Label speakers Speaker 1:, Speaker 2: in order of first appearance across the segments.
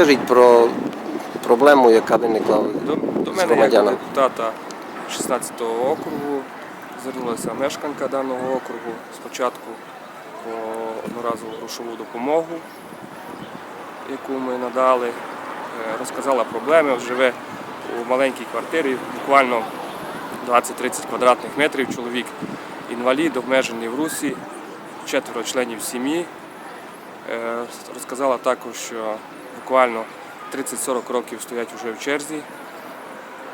Speaker 1: Розкажіть про проблему, яка виникла.
Speaker 2: До, до мене як депутата 16-го округу звернулася мешканка даного округу спочатку по одноразову грошову допомогу, яку ми надали. Е, Розказала проблеми, живе у маленькій квартирі, буквально 20-30 квадратних метрів. Чоловік інвалід, обмежений в русі, четверо членів сім'ї. Е, Розказала також, що буквально 30-40 років стоять вже в черзі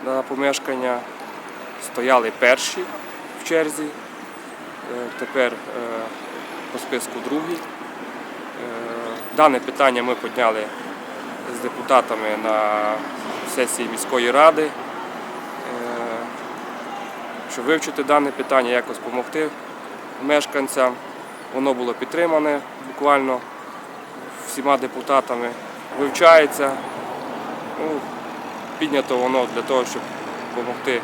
Speaker 2: на помешкання. Стояли перші в черзі, е, тепер е, по списку другі. Е, Дане питання ми підняли з депутатами на сесії міської ради, щоб вивчити дане питання, якось допомогти мешканцям. Воно було підтримане буквально всіма депутатами, вивчається. Ну, піднято воно для того, щоб допомогти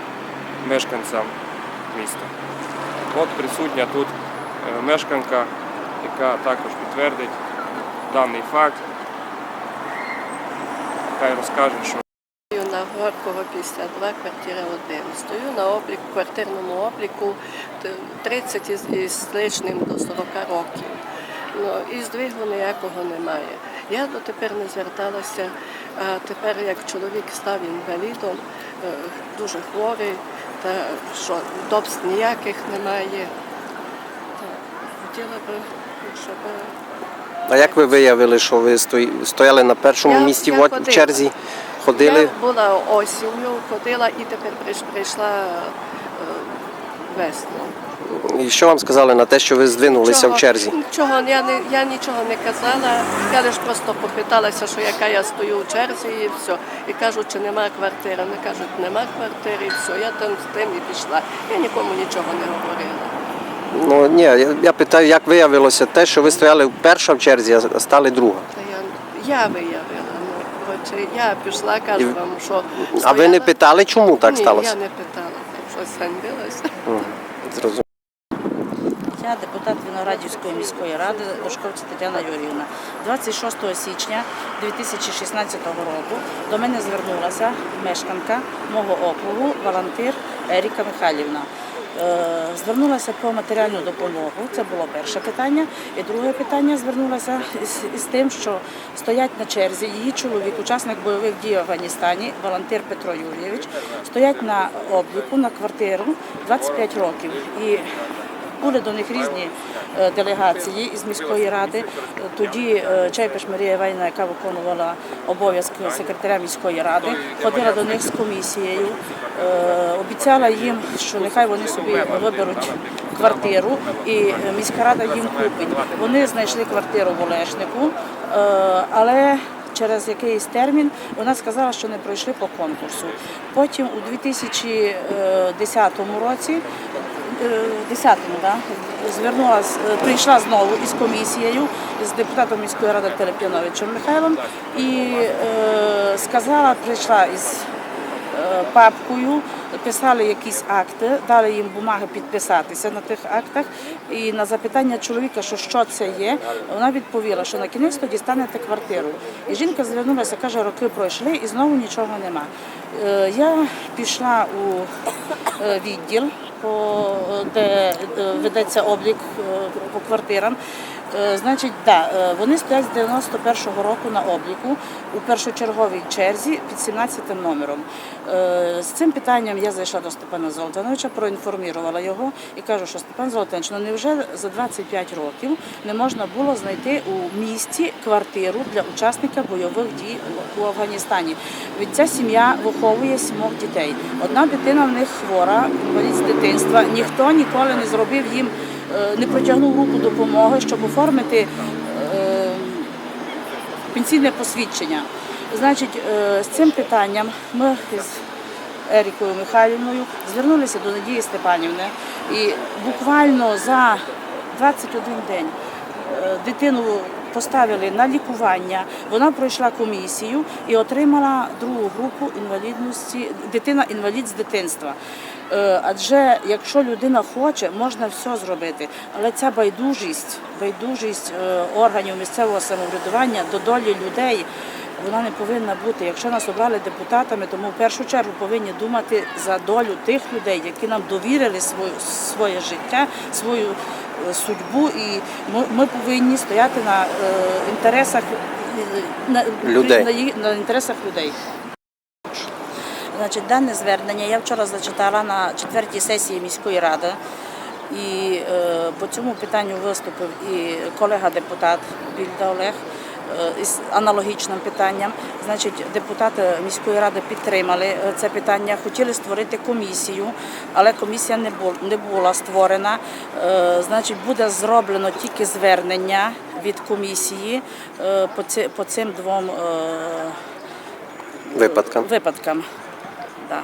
Speaker 2: мешканцям міста. От присутня тут е, мешканка, яка також підтвердить даний факт. Хай розкаже, що
Speaker 3: на Горького 52, квартира 1. Стою на обліку, квартирному обліку 30 із, із лишним до 40 років. Ну, і здвигу ніякого немає. Я дотепер не зверталася, а тепер як чоловік став інвалідом, е, дуже хворий, та що удобств ніяких немає. Хотіла би, щоб
Speaker 1: А як ви виявили, що ви стояли на першому
Speaker 3: Я-
Speaker 1: місці
Speaker 3: я
Speaker 1: в
Speaker 3: ходила.
Speaker 1: черзі? Ходили?
Speaker 3: Я була осінню, ходила і тепер прийшла е.
Speaker 1: І що вам сказали на те, що ви здвинулися в черзі?
Speaker 3: Нічого, я, не, я нічого не казала. Я лише просто попиталася, що яка я стою у черзі і все. І кажуть, чи нема квартири. Вони кажуть, нема квартири, і все. Я там з тим і пішла. Я нікому нічого не говорила.
Speaker 1: Ну ні, я, я питаю, як виявилося те, що ви стояли перша в черзі, а стали друга.
Speaker 3: Та я, я виявила. Ну, коротше, я пішла, кажу вам, що
Speaker 1: А ви не
Speaker 3: стояла-
Speaker 1: питали, чому так
Speaker 3: Ні,
Speaker 1: сталося?
Speaker 3: я не питала, там.
Speaker 1: Зрозуміло.
Speaker 4: Я депутат Виноградівської міської ради Бошковця Тетяна Юріївна. 26 січня 2016 року до мене звернулася мешканка мого округу, волонтер Еріка Михайлівна. Е, Звернулася по матеріальну допомогу. Це було перше питання. І друге питання звернулася із, тим, що стоять на черзі її чоловік, учасник бойових дій в Афганістані, волонтер Петро Юрійович, стоять на обліку на квартиру 25 років. І були до них різні е, делегації із міської ради. Тоді е, Чайпеш Марія Іванівна, яка виконувала обов'язки секретаря міської ради, ходила до них з комісією, е, обіцяла їм, що нехай вони собі виберуть квартиру, і міська рада їм купить. Вони знайшли квартиру в Олешнику, але Через якийсь термін вона сказала, що не пройшли по конкурсу. Потім у 2010 році 10-му, да, звернулась, е, прийшла знову із комісією з депутатом міської ради Телеп'яновичем Михайлом і е, сказала, прийшла із е, папкою, писали якісь акти, дали їм бумаги підписатися на тих актах. І на запитання чоловіка, що що це є, вона відповіла, що на кінець тоді станете квартиру. І жінка звернулася, каже, роки пройшли і знову нічого нема. Е, Я пішла у е, відділ, по- де е, ведеться облік е, по квартирам. Е, Значить, да, е, вони стоять з 91-го року на обліку у першочерговій черзі під 17 номером. Е, З цим питанням я зайшла до Степана Золотановича, проінформувала його і кажу, що Степан Золотанович, ну невже за 25 років не можна було знайти у місті квартиру для учасника бойових дій у Афганістані? Від ця сім'я виховує сімох дітей. Одна дитина в них хвора, інвалід з дитинства. Ніхто ніколи не зробив їм, не протягнув руку допомоги, щоб оформити е, пенсійне посвідчення. Значить, е, з цим питанням ми з Ерікою Михайлівною звернулися до Надії Степанівни і буквально за 21 день е, дитину поставили на лікування. Вона пройшла комісію і отримала другу групу інвалідності. Дитина інвалід з дитинства. Е, Адже якщо людина хоче, можна все зробити. Але ця байдужість, байдужість е, органів місцевого самоврядування до долі людей. вона не повинна бути. Якщо нас обрали депутатами, тому в першу чергу повинні думати за долю тих людей, які нам довірили своє, життя, свою судьбу, і ми, ми повинні стояти на е, інтересах на,
Speaker 1: Людей.
Speaker 4: На, на інтересах людей. Значить, дане звернення я вчора зачитала на четвертій сесії міської ради. І е, по цьому питанню виступив і колега депутат Більда Олег із аналогічним питанням. Значить, депутати міської ради підтримали е, це питання, хотіли створити комісію, але комісія не була, створена. Е, значить, буде зроблено тільки звернення від комісії е, по, цим двом е,
Speaker 1: Випадкам.
Speaker 4: випадкам. Да.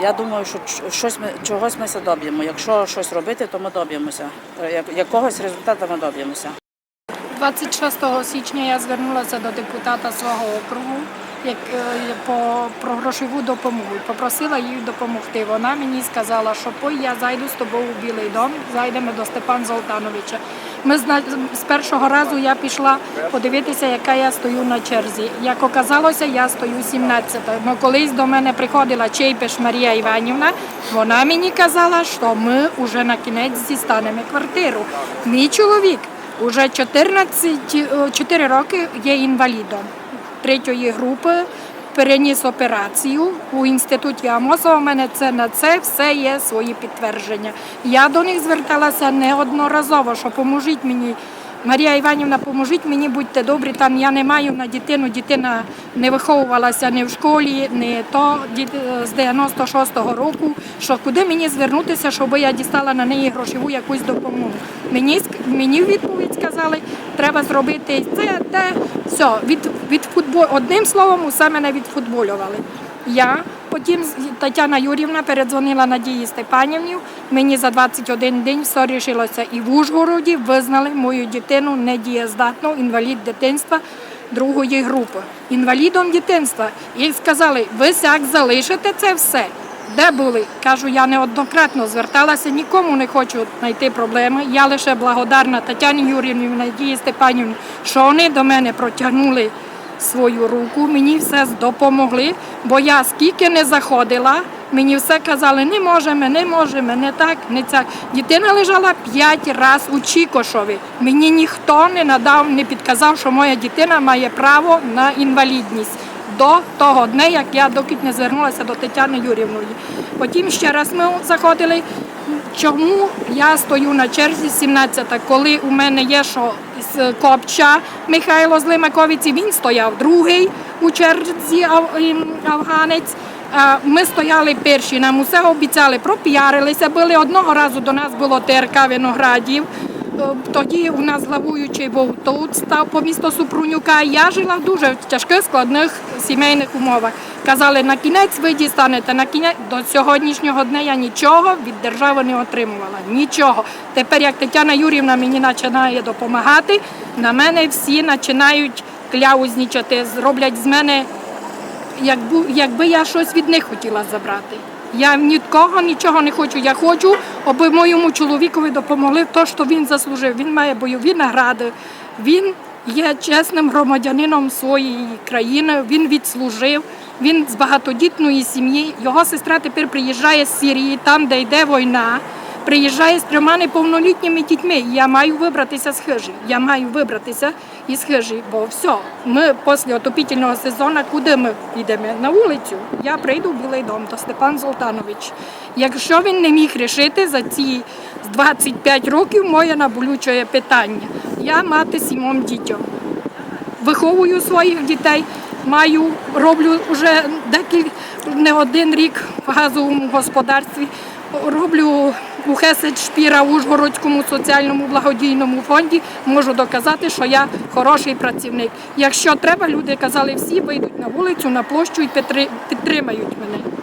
Speaker 4: Я думаю, що щось ми, чогось ми доб'ємо. Якщо щось робити, то ми доб'ємося. Е, Якогось результату ми доб'ємося.
Speaker 5: 26 січня я звернулася до депутата свого округу як, е, по, про грошову допомогу. Попросила їй допомогти. Вона мені сказала, що пой я зайду з тобою у Білий дом, зайдемо до Степана Золтановича. Ми з першого разу я пішла подивитися, яка я стою на черзі. Як оказалося, я стою 17. Ну, колись до мене приходила Чейпеш Марія Іванівна, вона мені казала, що ми вже на кінець дістанемо квартиру. Мій чоловік Уже 14, е, 4 роки є інвалідом третьої групи, переніс операцію у інституті Амосова. У мене це на це все є свої підтвердження. Я до них зверталася неодноразово, що поможіть мені. Марія Іванівна, поможіть мені, будьте добрі, там я не маю на дитину, дитина не виховувалася ні в школі, ні то діт- з 96-го року, що куди мені звернутися, щоб я дістала на неї грошову якусь допомогу. Мені, мені відповідь сказали, треба зробити це, те, все, від, від футбол... одним словом, усе мене відфутболювали. Я потім Тетяна Юрівна передзвонила Надії Степанівні. Мені за 21 день все рішилося. І в Ужгороді визнали мою дитину недієздатну, інвалід дитинства другої групи. Інвалідом дитинства. І сказали, ви сяк залишите це все. Де були? Кажу, я неоднократно зверталася, нікому не хочу знайти проблеми. Я лише благодарна Тетяні Юрівні Надії Степанівні, що вони до мене протягнули свою руку, мені все допомогли, бо я скільки не заходила, мені все казали, не можемо, не можемо, не так, не так. Дитина лежала п'ять разів у Чікошові. Мені ніхто не надав, не підказав, що моя дитина має право на інвалідність. До того дня, як я доки не звернулася до Тетяни Юрівної. Потім ще раз ми заходили. Чому я стою на черзі 17-та, коли у мене є що з Копча Михайло з Лимаковиці, він стояв другий у черзі афганець. Ми стояли перші, нам усе обіцяли, пропіарилися. Були одного разу до нас було ТРК Виноградів. Е, Тоді у нас главуючий був тут, став по місто Супрунюка. Я жила в дуже тяжких складних сімейних умовах. Казали, на кінець ви дістанете, на кінець до сьогоднішнього дня я нічого від держави не отримувала. Нічого. Тепер, як Тетяна Юрівна мені починає допомагати, на мене всі починають кляузнічати, зроблять з мене якби, якби я щось від них хотіла забрати. Я ні кого нічого не хочу. Я хочу, аби моєму чоловікові допомогли те, що він заслужив. Він має бойові награди, він є чесним громадянином своєї країни, він відслужив, він з багатодітної сім'ї. Його сестра тепер приїжджає з Сирії, там, де йде війна. Приїжджає з трьома неповнолітніми дітьми. Я маю вибратися з хижі. Я маю вибратися із хижі, бо все, ми після отопітельного сезону, куди ми підемо? На вулицю. Я прийду в Білий дом до Степан Золтанович. Якщо він не міг рішити за ці 25 років, моє наболюче питання. Я мати сімом дітям виховую своїх дітей, маю, роблю вже декілька не один рік в газовому господарстві. Роблю у Хесед Шпіра в Ужгородському соціальному благодійному фонді. Можу доказати, що я хороший працівник. Якщо треба, люди казали, всі вийдуть на вулицю, на площу і підтри- підтримають мене.